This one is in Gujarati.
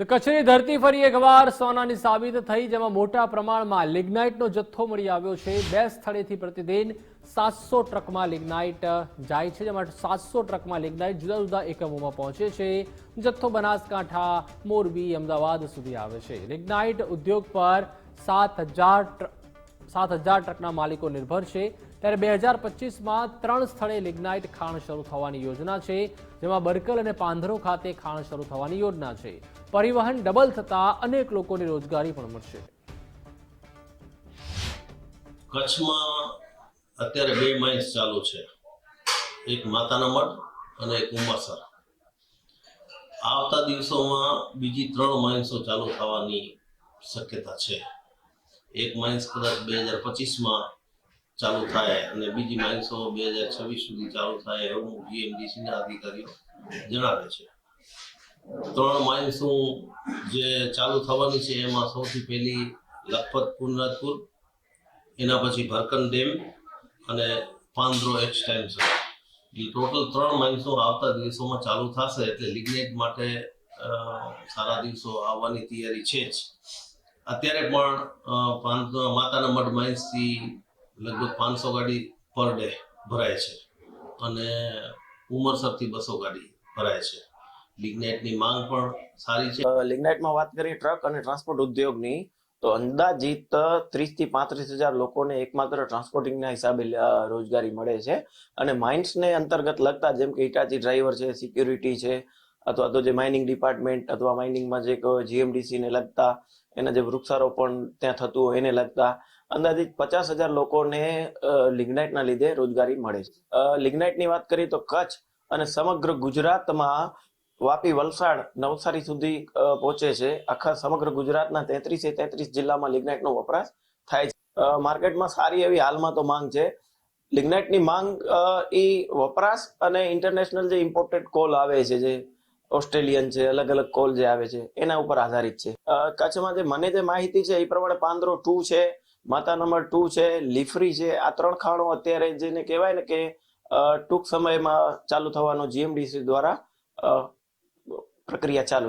તો કચ્છની ધરતી ફરી એકવાર સોનાની સાબિત થઈ, જેમાં મોટા પ્રમાણમાં લિગ્નાઇટનો જથ્થો મળી આવ્યો છે. બે સ્થળેથી પ્રતિદિન સાતસો ટ્રકમાં લિગ્નાઇટ જાય છે, જેમાં સાતસો ટ્રકમાં લિગ્નાઇટ જુદા જુદા એકમોમાં પહોંચે છે. જથ્થો બનાસકાંઠા, મોરબી, અમદાવાદ સુધી આવે છે. લિગ્નાઇટ ઉદ્યોગ પર સાત હજાર સાત હજાર ટ્રકના માલિકો નિર્ભર છે. ત્યારે બે હજાર પચીસમાં ત્રણ સ્થળે લિગ્નાઇટ ખાણ શરૂ થવાની યોજના છે, જેમાં બરકલ અને પાંધરો ખાતે ખાણ શરૂ થવાની યોજના છે. પરિવહન ડબલ થતાં અનેક લોકોને રોજગારી પણ મળશે. કચ્છમાં અત્યારે બે માઇન્સ ચાલુ છે. એક માતાના મઠ અને એક ઉમાસર આવતા દિવસોમાં બીજી ત્રણ માઇન્સો ચાલુ થવાની શક્યતા છે. એક માઇન્સ કદાચ બે હજાર પચીસમાં ચાલુ થાય અને બીજી માણસો બે હજાર છવ્વીસ સુધી ચાલુ થાય એવું જીએમડીસીના અધિકારીઓ જણાવે છે. ત્રણ માઇન્સો જે ચાલુ થવાની છે એમાં સૌથી પહેલી લખપત પુનરાજપુર એના પછી ભરકન ડેમ અને પાંદરો એક્સટેન્શન ટોટલ ત્રણ માઇન્સો આવતા દિવસોમાં ચાલુ થશે એટલે લિગ્નેટ માટે સારા દિવસો આવવાની તૈયારી છે જ. અત્યારે પણ માતાના મઢ માઇન્સથી લગભગ પાંચસો ગાડી પર ડે ભરાય છે. અને ઉમરસરથી બસો ગાડી ભરાય છે. લિગ્નાઇટની માંગ પણ સારી છે. લિગ્નાઇટમાં વાત કરીએ ટ્રક અને ટ્રાન્સપોર્ટ ઉદ્યોગની, તો અંદાજિત ત્રીસથી પાંત્રીસ હજાર લોકોને એકમાત્ર ટ્રાન્સપોર્ટિંગના હિસાબે રોજગારી મળે છે. અને માઇન્સને અંતર્ગત લગતા જેમ કે હિટાચી ડ્રાઈવર છે, સિક્યુરિટી છે, અથવા તો જે માઇનિંગ ડિપાર્ટમેન્ટ અથવા માઇનિંગમાં જે જીએમડીસીને લગતા, એના જે વૃક્ષારોપણ ત્યાં થતું હોય એને લગતા અંદાજિત પચાસ હજાર લોકોને લિગ્નાઇટના લીધે રોજગારી મળે છે. લિગ્નાઇટની વાત કરીએ તો કચ્છ અને સમગ્ર ગુજરાતમાં વાપી, વલસાડ, નવસારી સુધી પહોંચે છે. આખા સમગ્ર ગુજરાતના તેત્રીસે તેત્રીસ જિલ્લામાં લિગ્નાઇટનો વપરાશ થાય છે. માર્કેટમાં સારી એવી હાલમાં તો માંગ છે. લિગ્નાઇટની માંગ એ વપરાશ અને ઇન્ટરનેશનલ જે ઇમ્પોર્ટેડ કોલ આવે છે, જે ઓસ્ટ્રેલિયન છે અલગ અલગ કોલ જે આવે છે, એના ઉપર આધારિત છે. કચ્છમાં જે મને જે માહિતી છે એ પ્રમાણે પાંદરો ટુ છે. માતા નંબર ટુ છે, લીફરી છે, આ ત્રણ ખાણો અત્યારે જેને કહેવાય ને કે ટૂંક સમયમાં ચાલુ થવાનો જીએમડીસી દ્વારા પ્રક્રિયા ચાલુ છે.